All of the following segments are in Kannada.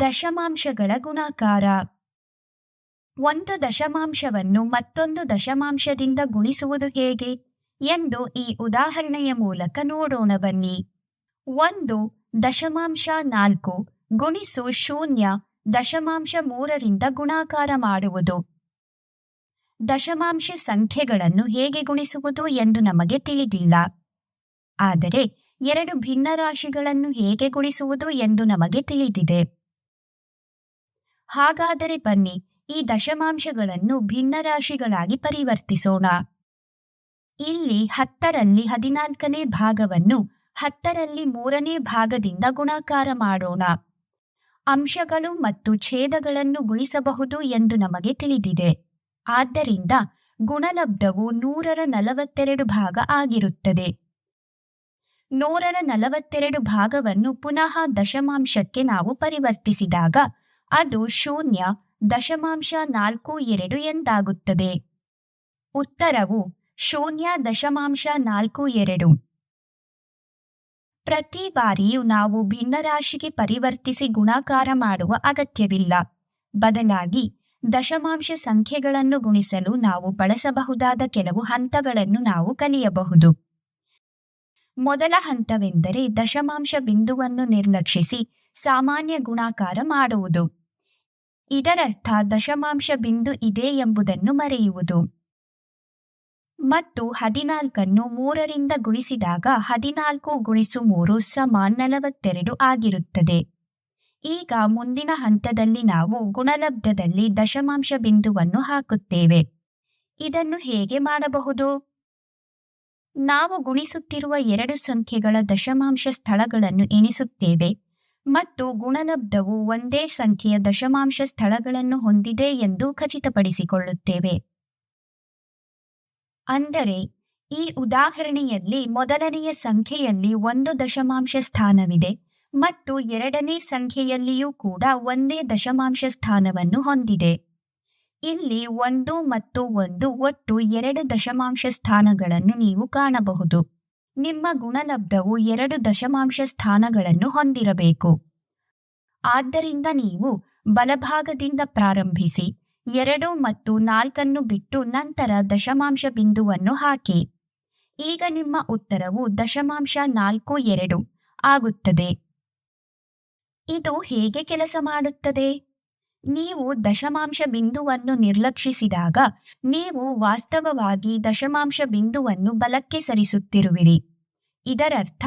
ದಶಮಾಂಶಗಳ ಗುಣಾಕಾರ. ಒಂದು ದಶಮಾಂಶವನ್ನು ಮತ್ತೊಂದು ದಶಮಾಂಶದಿಂದ ಗುಣಿಸುವುದು ಹೇಗೆ? ಎಂದು ಈ ಉದಾಹರಣೆಯ ಮೂಲಕ ನೋಡೋಣ ಬನ್ನಿ. ಒಂದು ದಶಮಾಂಶ ನಾಲ್ಕು ಗುಣಿಸು ಶೂನ್ಯ ದಶಮಾಂಶ ಮೂರರಿಂದ ಗುಣಾಕಾರ ಮಾಡುವುದು. ದಶಮಾಂಶ ಸಂಖ್ಯೆಗಳನ್ನು ಹೇಗೆ ಗುಣಿಸುವುದು ಎಂದು ನಮಗೆ ತಿಳಿದಿಲ್ಲ. ಆದರೆ ಎರಡು ಭಿನ್ನ ರಾಶಿಗಳನ್ನು ಹೇಗೆ ಗುಣಿಸುವುದು ಎಂದು ನಮಗೆ ತಿಳಿದಿದೆ. ಹಾಗಾದರೆ ಬನ್ನಿ, ಈ ದಶಮಾಂಶಗಳನ್ನು ಭಿನ್ನ ರಾಶಿಗಳಾಗಿ ಪರಿವರ್ತಿಸೋಣ. ಇಲ್ಲಿ ಹತ್ತರಲ್ಲಿ ಹದಿನಾಲ್ಕನೇ ಭಾಗವನ್ನು ಹತ್ತರಲ್ಲಿ ಮೂರನೇ ಭಾಗದಿಂದ ಗುಣಾಕಾರ ಮಾಡೋಣ. ಅಂಶಗಳು ಮತ್ತು ಛೇದಗಳನ್ನು ಗುಣಿಸಬಹುದು ಎಂದು ನಮಗೆ ತಿಳಿದಿದೆ. ಆದ್ದರಿಂದ ಗುಣಲಬ್ಧವು ನೂರರ ನಲವತ್ತೆರಡು ಭಾಗ ಆಗಿರುತ್ತದೆ. ನೂರರ ನಲವತ್ತೆರಡು ಭಾಗವನ್ನು ಪುನಃ ದಶಮಾಂಶಕ್ಕೆ ನಾವು ಪರಿವರ್ತಿಸಿದಾಗ ಅದು ಶೂನ್ಯ ದಶಮಾಂಶ ನಾಲ್ಕು ಎರಡು ಎಂದಾಗುತ್ತದೆ. ಉತ್ತರವು ಶೂನ್ಯ ದಶಮಾಂಶ ನಾಲ್ಕು ಎರಡು. ಪ್ರತಿ ಬಾರಿಯೂ ನಾವು ಭಿನ್ನರಾಶಿಗೆ ಪರಿವರ್ತಿಸಿ ಗುಣಾಕಾರ ಮಾಡುವ ಅಗತ್ಯವಿಲ್ಲ. ಬದಲಾಗಿ ದಶಮಾಂಶ ಸಂಖ್ಯೆಗಳನ್ನು ಗುಣಿಸಲು ನಾವು ಬಳಸಬಹುದಾದ ಕೆಲವು ಹಂತಗಳನ್ನು ನಾವು ಕಲಿಯಬಹುದು. ಮೊದಲ ಹಂತವೆಂದರೆ ದಶಮಾಂಶ ಬಿಂದುವನ್ನು ನಿರ್ಲಕ್ಷಿಸಿ ಸಾಮಾನ್ಯ ಗುಣಾಕಾರ ಮಾಡುವುದು. ಇದರರ್ಥ ದಶಮಾಂಶ ಬಿಂದು ಇದೆ ಎಂಬುದನ್ನು ಮರೆಯುವುದು. ಮತ್ತು ಹದಿನಾಲ್ಕನ್ನು ಮೂರರಿಂದ ಗುಣಿಸಿದಾಗ ಹದಿನಾಲ್ಕು ಗುಣಿಸು ಮೂರು ಸಮ ನಲವತ್ತೆರಡು ಆಗಿರುತ್ತದೆ. ಈಗ ಮುಂದಿನ ಹಂತದಲ್ಲಿ ನಾವು ಗುಣಲಬ್ಧದಲ್ಲಿ ದಶಮಾಂಶ ಬಿಂದುವನ್ನು ಹಾಕುತ್ತೇವೆ. ಇದನ್ನು ಹೇಗೆ ಮಾಡಬಹುದು? ನಾವು ಗುಣಿಸುತ್ತಿರುವ ಎರಡು ಸಂಖ್ಯೆಗಳ ದಶಮಾಂಶ ಸ್ಥಳಗಳನ್ನು ಎಣಿಸುತ್ತೇವೆ. ಮತ್ತು ಗುಣಲಬ್ಧವು ಒಂದೇ ಸಂಖ್ಯೆಯ ದಶಮಾಂಶ ಸ್ಥಳಗಳನ್ನು ಹೊಂದಿದೆ ಎಂದು ಖಚಿತಪಡಿಸಿಕೊಳ್ಳುತ್ತೇವೆ. ಅಂದರೆ, ಈ ಉದಾಹರಣೆಯಲ್ಲಿ ಮೊದಲನೆಯ ಸಂಖ್ಯೆಯಲ್ಲಿ ಒಂದು ದಶಮಾಂಶ ಸ್ಥಾನವಿದೆ ಮತ್ತು ಎರಡನೇ ಸಂಖ್ಯೆಯಲ್ಲಿಯೂ ಕೂಡ ಒಂದೇ ದಶಮಾಂಶ ಸ್ಥಾನವನ್ನು ಹೊಂದಿದೆ. ಇಲ್ಲಿ ಒಂದು ಮತ್ತು ಒಂದು ಒಟ್ಟು ಎರಡು ದಶಮಾಂಶ ಸ್ಥಾನಗಳನ್ನು ನೀವು ಕಾಣಬಹುದು. ನಿಮ್ಮ ಗುಣಲಬ್ಧವು ಎರಡು ದಶಮಾಂಶ ಸ್ಥಾನಗಳನ್ನು ಹೊಂದಿರಬೇಕು. ಆದ್ದರಿಂದ ನೀವು ಬಲಭಾಗದಿಂದ ಪ್ರಾರಂಭಿಸಿ, ಎರಡು ಮತ್ತು ನಾಲ್ಕನ್ನು ಬಿಟ್ಟು ನಂತರ ದಶಮಾಂಶ ಬಿಂದುವನ್ನು ಹಾಕಿ. ಈಗ ನಿಮ್ಮ ಉತ್ತರವು ದಶಮಾಂಶ ನಾಲ್ಕು ಎರಡು ಆಗುತ್ತದೆ. ಇದು ಹೇಗೆ ಕೆಲಸ ಮಾಡುತ್ತದೆ? ನೀವು ದಶಮಾಂಶ ಬಿಂದುವನ್ನು ನಿರ್ಲಕ್ಷಿಸಿದಾಗ ನೀವು ವಾಸ್ತವವಾಗಿ ದಶಮಾಂಶ ಬಿಂದುವನ್ನು ಬಲಕ್ಕೆ ಸರಿಸುತ್ತಿರುವಿರಿ. ಇದರರ್ಥ,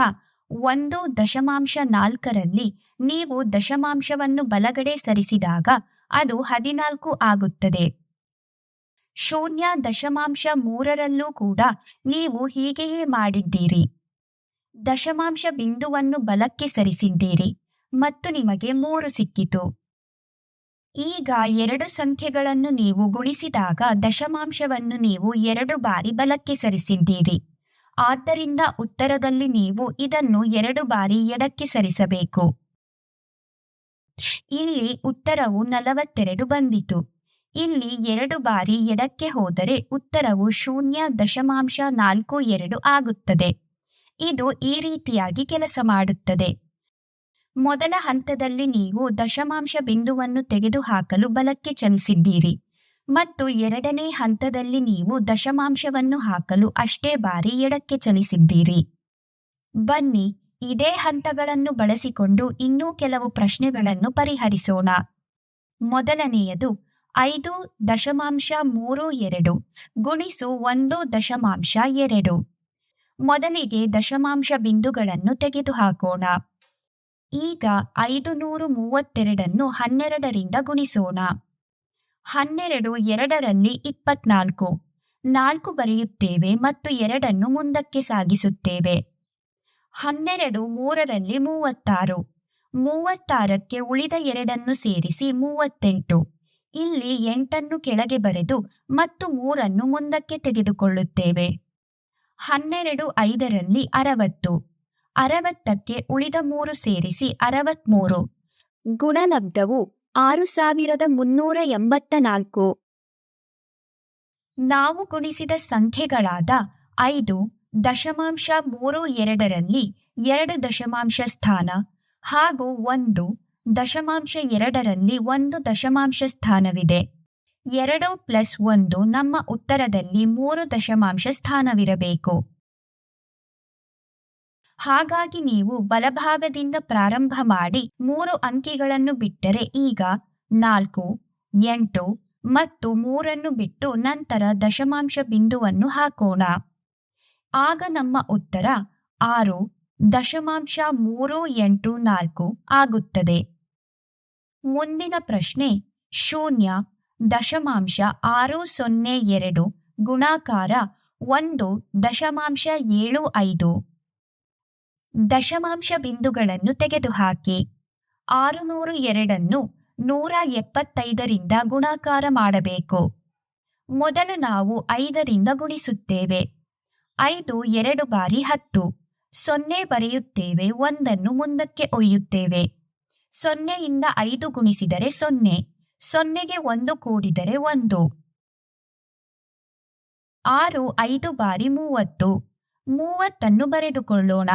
ಒಂದು ದಶಮಾಂಶ ನಾಲ್ಕರಲ್ಲಿ ನೀವು ದಶಮಾಂಶವನ್ನು ಬಲಗಡೆ ಸರಿಸಿದಾಗ ಅದು ಹದಿನಾಲ್ಕು ಆಗುತ್ತದೆ. ಶೂನ್ಯ ದಶಮಾಂಶ ಮೂರರಲ್ಲೂ ಕೂಡ ನೀವು ಹೀಗೆಯೇ ಮಾಡಿದ್ದೀರಿ. ದಶಮಾಂಶ ಬಿಂದುವನ್ನು ಬಲಕ್ಕೆ ಸರಿಸಿದ್ದೀರಿ ಮತ್ತು ನಿಮಗೆ ಮೂರು ಸಿಕ್ಕಿತು. ಈಗ ಎರಡು ಸಂಖ್ಯೆಗಳನ್ನು ನೀವು ಗುಣಿಸಿದಾಗ ದಶಮಾಂಶವನ್ನು ನೀವು ಎರಡು ಬಾರಿ ಬಲಕ್ಕೆ ಸರಿಸಿದ್ದೀರಿ ಆದ್ದರಿಂದ ಉತ್ತರದಲ್ಲಿ ನೀವು ಇದನ್ನು ಎರಡು ಬಾರಿ ಎಡಕ್ಕೆ ಸರಿಸಬೇಕು ಇಲ್ಲಿ ಉತ್ತರವು ನಲವತ್ತೆರಡು ಬಂದಿತು. ಇಲ್ಲಿ ಎರಡು ಬಾರಿ ಎಡಕ್ಕೆ ಹೋದರೆ ಉತ್ತರವು ಶೂನ್ಯ ದಶಮಾಂಶ ನಾಲ್ಕು ಎರಡು ಆಗುತ್ತದೆ. ಇದು ಈ ರೀತಿಯಾಗಿ ಕೆಲಸ ಮಾಡುತ್ತದೆ. ಮೊದಲ ಹಂತದಲ್ಲಿ ನೀವು ದಶಮಾಂಶ ಬಿಂದುವನ್ನು ತೆಗೆದುಹಾಕಲು ಬಲಕ್ಕೆ ಚಲಿಸಿದ್ದೀರಿ. ಮತ್ತು ಎರಡನೇ ಹಂತದಲ್ಲಿ ನೀವು ದಶಮಾಂಶವನ್ನು ಹಾಕಲು ಅಷ್ಟೇ ಬಾರಿ ಎಡಕ್ಕೆ ಚಲಿಸಿದ್ದೀರಿ. ಬನ್ನಿ, ಇದೇ ಹಂತಗಳನ್ನು ಬಳಸಿಕೊಂಡು ಇನ್ನೂ ಕೆಲವು ಪ್ರಶ್ನೆಗಳನ್ನು ಪರಿಹರಿಸೋಣ. ಮೊದಲನೆಯದು, ಐದು ದಶಮಾಂಶ ಮೂರು ಎರಡು ಗುಣಿಸು ಒಂದು ದಶಮಾಂಶ ಎರಡು. ಮೊದಲಿಗೆ ದಶಮಾಂಶ ಬಿಂದುಗಳನ್ನು ತೆಗೆದುಹಾಕೋಣ. ಈಗ ಐದು ನೂರು ಮೂವತ್ತೆರಡನ್ನು ಹನ್ನೆರಡರಿಂದ ಗುಣಿಸೋಣ. ಹನ್ನೆರಡು ಎರಡರಲ್ಲಿ ಇಪ್ಪತ್ನಾಲ್ಕು. ನಾಲ್ಕು ಬರೆಯುತ್ತೇವೆ ಮತ್ತು ಎರಡನ್ನು ಮುಂದಕ್ಕೆ ಸಾಗಿಸುತ್ತೇವೆ. ಹನ್ನೆರಡು ಮೂರರಲ್ಲಿ ಮೂವತ್ತಾರು. ಮೂವತ್ತಾರಕ್ಕೆ ಉಳಿದ ಎರಡನ್ನು ಸೇರಿಸಿ ಮೂವತ್ತೆಂಟು. ಇಲ್ಲಿ ಎಂಟನ್ನು ಕೆಳಗೆ ಬರೆದು ಮತ್ತು ಮೂರನ್ನು ಮುಂದಕ್ಕೆ ತೆಗೆದುಕೊಳ್ಳುತ್ತೇವೆ. ಹನ್ನೆರಡು ಐದರಲ್ಲಿ ಅರವತ್ತು. ಅರವತ್ತಕ್ಕೆ ಉಳಿದ ಮೂರು ಸೇರಿಸಿ ಅರವತ್ಮೂರು. ಗುಣಲಬ್ಧವು ಆರು ಸಾವಿರದ ಮುನ್ನೂರ ಎಂಬತ್ತ ನಾಲ್ಕು ನಾವು ಗುಣಿಸಿದ ಸಂಖ್ಯೆಗಳಾದ ಐದು ದಶಮಾಂಶ ಮೂರು ಎರಡರಲ್ಲಿ ಎರಡು ದಶಮಾಂಶ ಸ್ಥಾನ ಹಾಗೂ ಒಂದು ದಶಮಾಂಶ ಎರಡರಲ್ಲಿ ಒಂದು ದಶಮಾಂಶ ಸ್ಥಾನವಿದೆ. ಎರಡು ಪ್ಲಸ್ ಒಂದು ನಮ್ಮ ಉತ್ತರದಲ್ಲಿ ಮೂರು ದಶಮಾಂಶ ಸ್ಥಾನವಿರಬೇಕು. ಹಾಗಾಗಿ ನೀವು ಬಲಭಾಗದಿಂದ ಪ್ರಾರಂಭ ಮಾಡಿ ಮೂರು ಅಂಕಿಗಳನ್ನು ಬಿಟ್ಟರೆ ಈಗ ನಾಲ್ಕು, ಎಂಟು ಮತ್ತು ಮೂರನ್ನು ಬಿಟ್ಟು ನಂತರ ದಶಮಾಂಶ ಬಿಂದುವನ್ನು ಹಾಕೋಣ. ಆಗ ನಮ್ಮ ಉತ್ತರ ಆರು, ದಶಮಾಂಶ ಮೂರು, ಎಂಟು, ನಾಲ್ಕು ಆಗುತ್ತದೆ. ಮುಂದಿನ ಪ್ರಶ್ನೆ ಶೂನ್ಯ, ದಶಮಾಂಶ ಆರು, ಸೊನ್ನೆ, ಎರಡು, ಗುಣಾಕಾರ ಒಂದು, ದಶಮಾಂಶ ಏಳು, ಐದು. ದಶಮಾಂಶ ಬಿಂದುಗಳನ್ನು ತೆಗೆದುಹಾಕಿ. ಆರುನೂರು ಎರಡನ್ನು ನೂರ ಎಪ್ಪತ್ತೈದರಿಂದ ಗುಣಾಕಾರ ಮಾಡಬೇಕು. ಮೊದಲು ನಾವು ಐದರಿಂದ ಗುಣಿಸುತ್ತೇವೆ. ಐದು ಎರಡು ಬಾರಿ ಹತ್ತು. ಸೊನ್ನೆ ಬರೆಯುತ್ತೇವೆ, ಒಂದನ್ನು ಮುಂದಕ್ಕೆ ಒಯ್ಯುತ್ತೇವೆ. ಸೊನ್ನೆಯಿಂದ ಐದು ಗುಣಿಸಿದರೆ ಸೊನ್ನೆ. ಸೊನ್ನೆಗೆ ಒಂದು ಕೂಡಿದರೆ ಒಂದು. ಆರು, ಐದು ಬಾರಿ ಮೂವತ್ತು. ಮೂವತ್ತನ್ನು ಬರೆದುಕೊಳ್ಳೋಣ.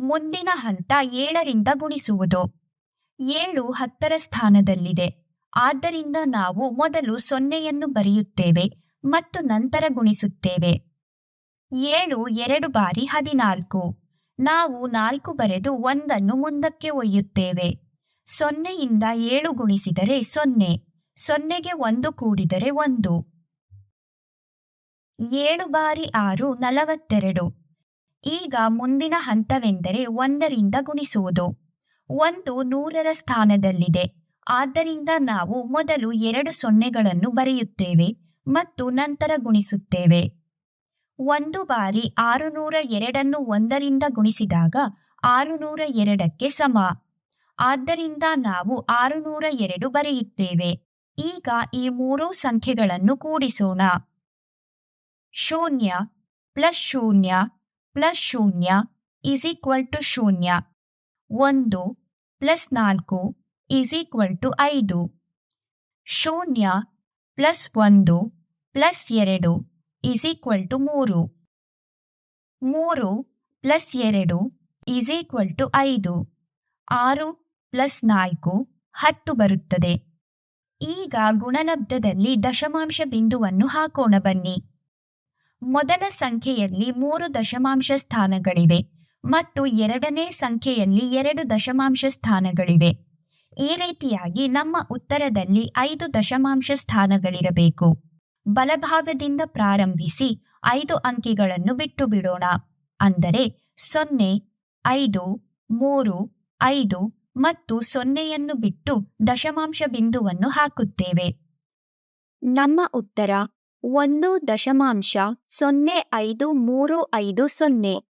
ಮುಂದಿನ ಹಂತ ಏಳರಿಂದ ಗುಣಿಸುವುದು. ಏಳು ಹತ್ತರ ಸ್ಥಾನದಲ್ಲಿದೆ. ಆದ್ದರಿಂದ ನಾವು ಮೊದಲು ಸೊನ್ನೆಯನ್ನು ಬರೆಯುತ್ತೇವೆ ಮತ್ತು ನಂತರ ಗುಣಿಸುತ್ತೇವೆ. ಏಳು ಎರಡು ಬಾರಿ ಹದಿನಾಲ್ಕು. ನಾವು ನಾಲ್ಕು ಬರೆದು ಒಂದನ್ನು ಮುಂದಕ್ಕೆ ಒಯ್ಯುತ್ತೇವೆ. ಸೊನ್ನೆಯಿಂದ ಏಳು ಗುಣಿಸಿದರೆ ಸೊನ್ನೆ. ಸೊನ್ನೆಗೆ ಒಂದು ಕೂಡಿದರೆ ಒಂದು. ಏಳು ಬಾರಿ ಆರು ನಲವತ್ತೆರಡು. ಈಗ ಮುಂದಿನ ಹಂತವೆಂದರೆ ಒಂದರಿಂದ ಗುಣಿಸುವುದು. ಒಂದು ನೂರರ ಸ್ಥಾನದಲ್ಲಿದೆ. ಆದ್ದರಿಂದ ನಾವು ಮೊದಲು ಎರಡು ಸೊನ್ನೆಗಳನ್ನು ಬರೆಯುತ್ತೇವೆ ಮತ್ತು ನಂತರ ಗುಣಿಸುತ್ತೇವೆ. ಒಂದು ಬಾರಿ ಆರುನೂರ ಎರಡನ್ನು ಒಂದರಿಂದ ಗುಣಿಸಿದಾಗ ಆರುನೂರ ಎರಡಕ್ಕೆ ಸಮ. ಆದ್ದರಿಂದ ನಾವು ಆರುನೂರ ಎರಡು ಬರೆಯುತ್ತೇವೆ. ಈಗ ಈ ಮೂರು ಸಂಖ್ಯೆಗಳನ್ನು ಕೂಡಿಸೋಣ. ಶೂನ್ಯ, ಪ್ಲಸ್ ಶೂನ್ಯ ಪ್ಲಸ್ ಶೂನ್ಯ ಈಸ್ ಈಕ್ವಲ್ ಟು ಶೂನ್ಯ. ಒಂದು ಪ್ಲಸ್ ನಾಲ್ಕು ಈಸ್ ಈಕ್ವಲ್ ಟು ಐದು. ಶೂನ್ಯ ಪ್ಲಸ್ ಒಂದು ಪ್ಲಸ್ ಎರಡು ಈಸ್ ಈಕ್ವಲ್ ಟು ಮೂರು. ಮೂರು ಪ್ಲಸ್ ಎರಡು ಈಸ್ ಈಕ್ವಲ್ ಟು ಐದು. ಆರು ಪ್ಲಸ್ ನಾಲ್ಕು ಹತ್ತು ಬರುತ್ತದೆ. ಈಗ ಗುಣಲಬ್ಧದಲ್ಲಿ ದಶಮಾಂಶ ಬಿಂದುವನ್ನು ಹಾಕೋಣ ಬನ್ನಿ. ಮೊದಲ ಸಂಖ್ಯೆಯಲ್ಲಿ ಮೂರು ದಶಮಾಂಶ ಸ್ಥಾನಗಳಿವೆ ಮತ್ತು ಎರಡನೇ ಸಂಖ್ಯೆಯಲ್ಲಿ ಎರಡು ದಶಮಾಂಶ ಸ್ಥಾನಗಳಿವೆ. ಈ ರೀತಿಯಾಗಿ ನಮ್ಮ ಉತ್ತರದಲ್ಲಿ ಐದು ದಶಮಾಂಶ ಸ್ಥಾನಗಳಿರಬೇಕು. ಬಲಭಾಗದಿಂದ ಪ್ರಾರಂಭಿಸಿ ಐದು ಅಂಕಿಗಳನ್ನು ಬಿಟ್ಟು ಬಿಡೋಣ ಅಂದರೆ ಸೊನ್ನೆ, ಐದು, ಮೂರು, ಐದು ಮತ್ತು ಸೊನ್ನೆಯನ್ನು ಬಿಟ್ಟು ದಶಮಾಂಶ ಬಿಂದುವನ್ನು ಹಾಕುತ್ತೇವೆ. ನಮ್ಮ ಉತ್ತರ ಒಂದು ದಶಮಾಂಶ ಸೊನ್ನೆ ಐದು ಮೂರು ಐದು ಸೊನ್ನೆ.